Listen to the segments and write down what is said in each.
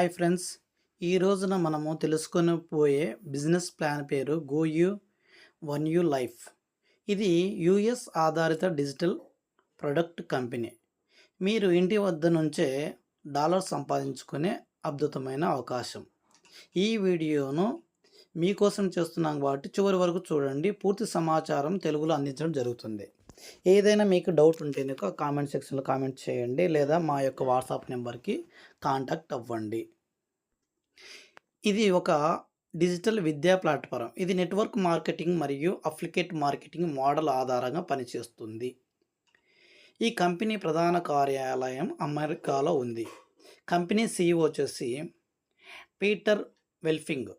Hi friends. ఈ రోజున మనము తెలుసుకొని పోయే బిజినెస్ ప్లాన్ పేరు go you one you life. ఇది యుఎస్ ఆధారిత డిజిటల్ ప్రొడక్ట్ కంపెనీ. మీరు ఇంటి వద్ద నుంచే డాలర్ సంపాదించుకునే అద్భుతమైన అవకాశం. ఈ వీడియోను మీకోసం చేస్తున్నాం కాబట్టి చివరి వరకు చూడండి. పూర్తి సమాచారం తెలుగులో అందించడం జరుగుతుంది. ఏదైనా మీకు డౌట్ ఉంటే కనుక కామెంట్ సెక్షన్లో కామెంట్ చేయండి లేదా మా యొక్క వాట్సాప్ నెంబర్కి కాంటాక్ట్ అవ్వండి. ఇది ఒక డిజిటల్ విద్యా ప్లాట్ఫారం ఇది నెట్వర్క్ మార్కెటింగ్ మరియు అప్లికేట్ మార్కెటింగ్ మోడల్ ఆధారంగా పనిచేస్తుంది. ఈ కంపెనీ ప్రధాన కార్యాలయం అమెరికాలో ఉంది. కంపెనీ సీఈఓ వచ్చేసి పీటర్ వెల్ఫింగ్.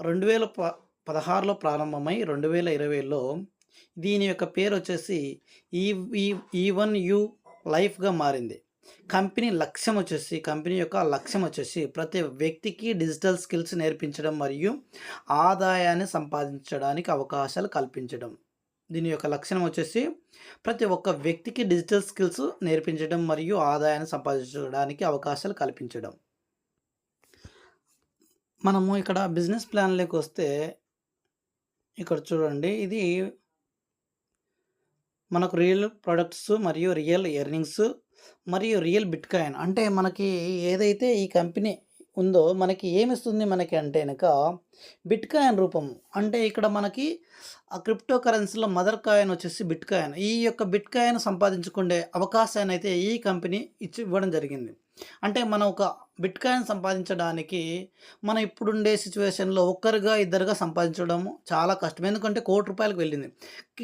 రెండు వేల ప పదహారులో ప్రారంభమై రెండు వేల ఇరవైలో దీని యొక్క పేరు వచ్చేసి ఈ ఈ వన్ యూ లైఫ్గా మారింది. కంపెనీ లక్ష్యం వచ్చేసి కంపెనీ యొక్క లక్ష్యం వచ్చేసి ప్రతి వ్యక్తికి డిజిటల్ స్కిల్స్ నేర్పించడం మరియు ఆదాయాన్ని సంపాదించడానికి అవకాశాలు కల్పించడం. దీని యొక్క లక్షణం వచ్చేసి ప్రతి ఒక్క వ్యక్తికి డిజిటల్ స్కిల్స్ నేర్పించడం మరియు ఆదాయాన్ని సంపాదించడానికి అవకాశాలు కల్పించడం. మనము ఇక్కడ బిజినెస్ ప్లాన్లోకి వస్తే ఇక్కడ చూడండి ఇది మనకు రియల్ ప్రొడక్ట్స్ మరియు రియల్ ఎర్నింగ్స్ మరియు రియల్ బిట్ కాయిన్ అంటే మనకి ఏదైతే ఈ కంపెనీ ఉందో మనకి ఏమిస్తుంది మనకి అంటే కనుక బిట్ కాయిన్ రూపం. అంటే ఇక్కడ మనకి ఆ క్రిప్టో కరెన్సీలో మదర్ కాయిన్ వచ్చేసి బిట్ కాయిన్ ఈ యొక్క బిట్ కాయిన్ సంపాదించుకునే అవకాశాన్ని అయితే ఈ కంపెనీ ఇచ్చి ఇవ్వడం జరిగింది. అంటే మనం ఒక బిట్ కాయిన్ సంపాదించడానికి మనం ఇప్పుడుండే సిచ్యువేషన్లో ఒక్కరుగా ఇద్దరుగా సంపాదించడం చాలా కష్టం. ఎందుకంటే కోటి రూపాయలకు వెళ్ళింది.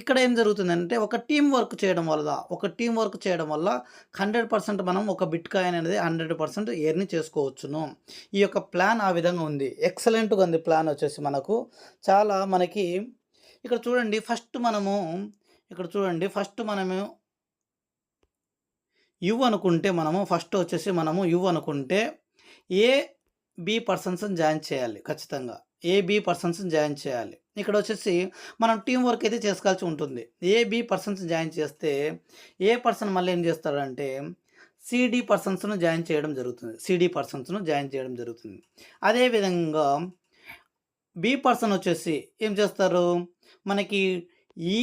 ఇక్కడ ఏం జరుగుతుందంటే ఒక టీం వర్క్ చేయడం వల్ల ఒక టీం వర్క్ చేయడం వల్ల హండ్రెడ్ పర్సెంట్ మనం ఒక బిట్ కాయిన్ అనేది హండ్రెడ్ పర్సెంట్ ఎర్ని చేసుకోవచ్చును. ఈ యొక్క ప్లాన్ ఆ విధంగా ఉంది. ఎక్సలెంట్గా ఉంది ప్లాన్ వచ్చేసి మనకు. చాలా మనకి ఇక్కడ చూడండి ఫస్ట్ మనము ఇక్కడ చూడండి ఫస్ట్ మనము యు అనుకుంటే మనము ఫస్ట్ వచ్చేసి మనము యు అనుకుంటే ఏ బి పర్సన్స్ జాయిన్ చేయాలి ఖచ్చితంగా. ఏ బి పర్సన్స్ జాయిన్ చేయాలి. ఇక్కడ వచ్చేసి మనం టీం వర్క్ అయితే చేసుకోవాల్సి ఉంటుంది. ఏ బి పర్సన్స్ జాయిన్ చేస్తే ఏ పర్సన్ మళ్ళీ ఏం చేస్తాడంటే సిడి పర్సన్స్ను జాయిన్ చేయడం జరుగుతుంది. సిడి పర్సన్స్ను జాయిన్ చేయడం జరుగుతుంది. అదేవిధంగా బి పర్సన్ వచ్చేసి ఏం చేస్తారు? మనకి ఈ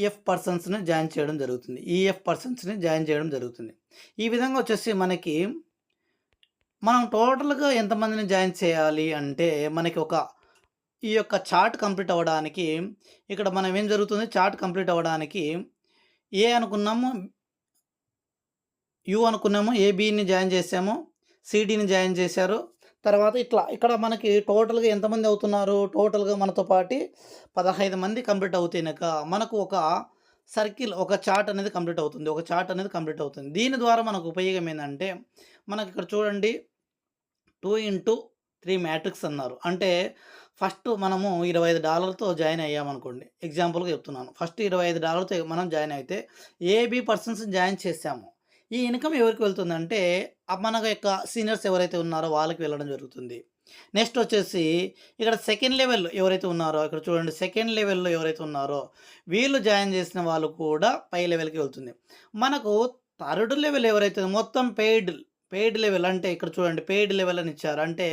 ఈఎఫ్ పర్సన్స్ని జాయిన్ చేయడం జరుగుతుంది. ఈఎఫ్ పర్సన్స్ని జాయిన్ చేయడం జరుగుతుంది. ఈ విధంగా వచ్చేసి మనకి మనం టోటల్గా ఎంతమందిని జాయిన్ చేయాలి అంటే మనకి ఒక ఈ యొక్క చార్ట్ కంప్లీట్ అవ్వడానికి ఇక్కడ మనం ఏం జరుగుతుంది? చార్ట్ కంప్లీట్ అవ్వడానికి ఏ అనుకున్నాము యు అనుకున్నాము ఏబీని జాయిన్ చేసాము సిడిని జాయిన్ చేశారు తర్వాత ఇట్లా ఇక్కడ మనకి టోటల్గా ఎంతమంది అవుతున్నారు? టోటల్గా మనతో పాటు పదహైదు మంది కంప్లీట్ అవుతాయినాక మనకు ఒక సర్కిల్ ఒక చార్ట్ అనేది కంప్లీట్ అవుతుంది. ఒక చార్ట్ అనేది కంప్లీట్ అవుతుంది. దీని ద్వారా మనకు ఉపయోగం ఏంటంటే మనకి ఇక్కడ చూడండి టూ ఇంటూ త్రీ మ్యాట్రిక్స్ అన్నారు. అంటే ఫస్ట్ మనము ఇరవై ఐదు డాలర్తో జాయిన్ అయ్యామనుకోండి ఎగ్జాంపుల్గా చెప్తున్నాను. ఫస్ట్ ఇరవై ఐదు డాలర్తో మనం జాయిన్ అయితే ఏబీ పర్సన్స్ జాయిన్ చేసాము ఈ ఇన్కమ్ ఎవరికి వెళ్తుందంటే మన యొక్క సీనియర్స్ ఎవరైతే ఉన్నారో వాళ్ళకి వెళ్ళడం జరుగుతుంది. నెక్స్ట్ వచ్చేసి ఇక్కడ సెకండ్ లెవెల్ ఎవరైతే ఉన్నారో ఇక్కడ చూడండి సెకండ్ లెవెల్లో ఎవరైతే ఉన్నారో వీళ్ళు జాయిన్ చేసిన వాళ్ళు కూడా పై లెవెల్కి వెళ్తుంది. మనకు థర్డ్ లెవెల్ ఎవరైతే మొత్తం పెయిడ్ పెయిడ్ లెవెల్ అంటే ఇక్కడ చూడండి పెయిడ్ లెవెల్ అని ఇచ్చారు. అంటే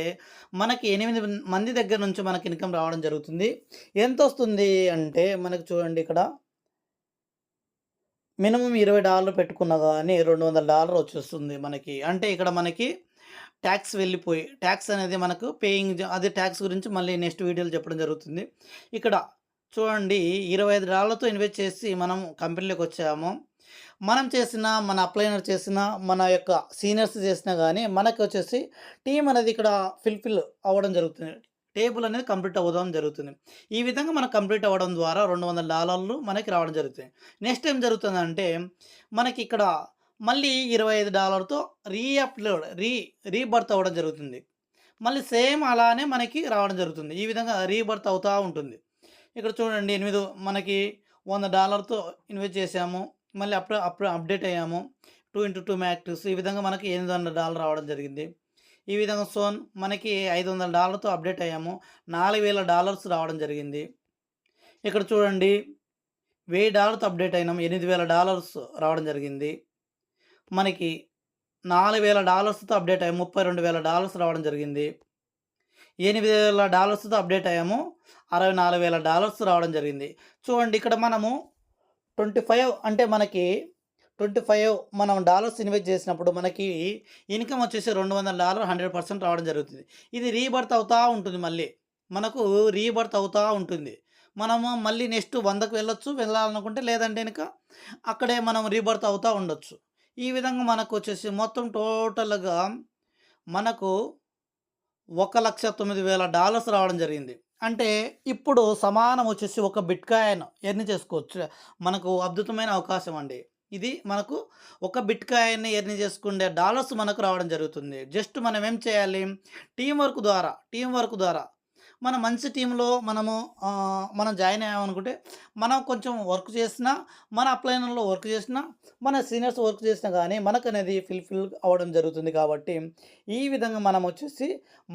మనకి ఎనిమిది మంది దగ్గర నుంచి మనకి ఇన్కమ్ రావడం జరుగుతుంది. ఎంత వస్తుంది అంటే మనకు చూడండి ఇక్కడ మినిమం ఇరవై డాలర్లు పెట్టుకున్నా కానీ రెండు వందల డాలర్ వచ్చేస్తుంది మనకి. అంటే ఇక్కడ మనకి ట్యాక్స్ వెళ్ళిపోయి ట్యాక్స్ అనేది మనకు పేయింగ్ అదే ట్యాక్స్ గురించి మళ్ళీ నెక్స్ట్ వీడియోలో చెప్పడం జరుగుతుంది. ఇక్కడ చూడండి ఇరవై ఐదు డాలర్లతో ఇన్వెస్ట్ చేసి మనం కంపెనీలోకి వచ్చాము. మనం చేసిన మన అప్లైనర్ చేసిన మన యొక్క సీనియర్స్ చేసినా కానీ మనకి వచ్చేసి టీం అనేది ఇక్కడ ఫిల్ఫిల్ అవ్వడం జరుగుతుంది. టేబుల్ అనేది కంప్లీట్ అవ్వడం జరుగుతుంది. ఈ విధంగా మనకు కంప్లీట్ అవ్వడం ద్వారా రెండు వందల డాలర్లు మనకి రావడం జరుగుతుంది. నెక్స్ట్ ఏం జరుగుతుందంటే మనకి ఇక్కడ మళ్ళీ ఇరవై ఐదు డాలర్తో రీఅప్లోడ్ రీ రీబర్త్ అవ్వడం జరుగుతుంది. మళ్ళీ సేమ్ అలానే మనకి రావడం జరుగుతుంది. ఈ విధంగా రీబర్త్ అవుతూ ఉంటుంది. ఇక్కడ చూడండి ఎనిమిది మనకి వంద డాలర్తో ఇన్వెస్ట్ చేసాము మళ్ళీ అప్పుడు అప్పుడు అప్డేట్ అయ్యాము. టూ ఇంటూ టూ మ్యాక్టివ్స్ ఈ విధంగా మనకి ఎనిమిది వందల డాలర్ రావడం జరిగింది. ఈ విధంగా సోన్ మనకి ఐదు వందల డాలర్తో అప్డేట్ అయ్యాము. నాలుగు వేల డాలర్స్ రావడం జరిగింది. ఇక్కడ చూడండి. వెయ్యి డాలర్తో అప్డేట్ అయినాం. ఎనిమిది వేల డాలర్స్ రావడం జరిగింది. మనకి నాలుగు వేల డాలర్స్తో అప్డేట్ అయ్యాము. ముప్పై రెండు వేల డాలర్స్ రావడం జరిగింది. ఎనిమిది వేల డాలర్స్తో అప్డేట్ అయ్యాము. అరవై నాలుగు వేల డాలర్స్ రావడం జరిగింది. చూడండి ఇక్కడ మనము ట్వంటీ ఫైవ్ అంటే మనకి ట్వంటీ ఫైవ్ మనం డాలర్స్ ఇన్వెస్ట్ చేసినప్పుడు మనకి ఇన్కమ్ వచ్చేసి రెండు వందల డాలర్ హండ్రెడ్ పర్సెంట్ రావడం జరుగుతుంది. ఇది రీబర్త్ అవుతూ ఉంటుంది మళ్ళీ. మనకు రీబర్త్ అవుతూ ఉంటుంది. మనము మళ్ళీ నెక్స్ట్ వందకు వెళ్ళొచ్చు వెళ్ళాలనుకుంటే లేదంటే కనుక అక్కడే మనం రీబర్త్ అవుతూ ఉండొచ్చు. ఈ విధంగా మనకు వచ్చేసి మొత్తం టోటల్గా మనకు ఒక లక్ష తొమ్మిది వేల డాలర్స్ రావడం జరిగింది. అంటే ఇప్పుడు సమానం వచ్చేసి ఒక బిట్ కాయిన్ చేసుకోవచ్చు. మనకు అద్భుతమైన అవకాశం అండి. ఇది మనకు ఒక బిట్ కాయిన్ని ఎర్న్ చేసుకునే డాలర్స్ మనకు రావడం జరుగుతుంది. జస్ట్ మనం ఏం చేయాలి? టీం వర్క్ ద్వారా టీం వర్క్ ద్వారా మన మంచి టీంలో మనము మనం జాయిన్ అయ్యామనుకుంటే మనం కొంచెం వర్క్ చేసినా మన అప్లైనర్లో వర్క్ చేసినా మన సీనియర్స్ వర్క్ చేసినా కానీ మనకు అనేది ఫిల్ఫిల్ అవ్వడం జరుగుతుంది కాబట్టి ఈ విధంగా మనం వచ్చేసి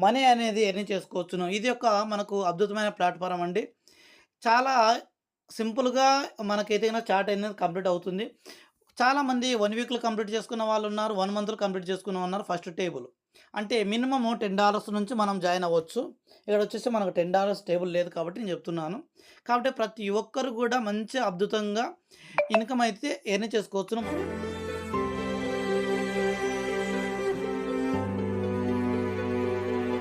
మనీ అనేది ఎర్న్ చేసుకోవచ్చును. ఇది ఒక మనకు అద్భుతమైన ప్లాట్ఫారం అండి. చాలా సింపుల్గా మనకైతేనా కనుక చార్ట్ అనేది కంప్లీట్ అవుతుంది. చాలామంది వన్ వీక్లో కంప్లీట్ చేసుకున్న వాళ్ళు ఉన్నారు వన్ మంత్లో కంప్లీట్ చేసుకున్న ఉన్నారు ఫస్ట్ టేబుల్. అంటే మినిమమ్ టెన్ డాలర్స్ నుంచి మనం జాయిన్ అవ్వచ్చు. ఇక్కడ వచ్చేసి మనకు టెన్ డాలర్స్ టేబుల్ లేదు కాబట్టి నేను చెప్తున్నాను. కాబట్టి ప్రతి ఒక్కరు కూడా మంచి అద్భుతంగా ఇన్కమ్ అయితే ఎర్న్ చేసుకోవచ్చు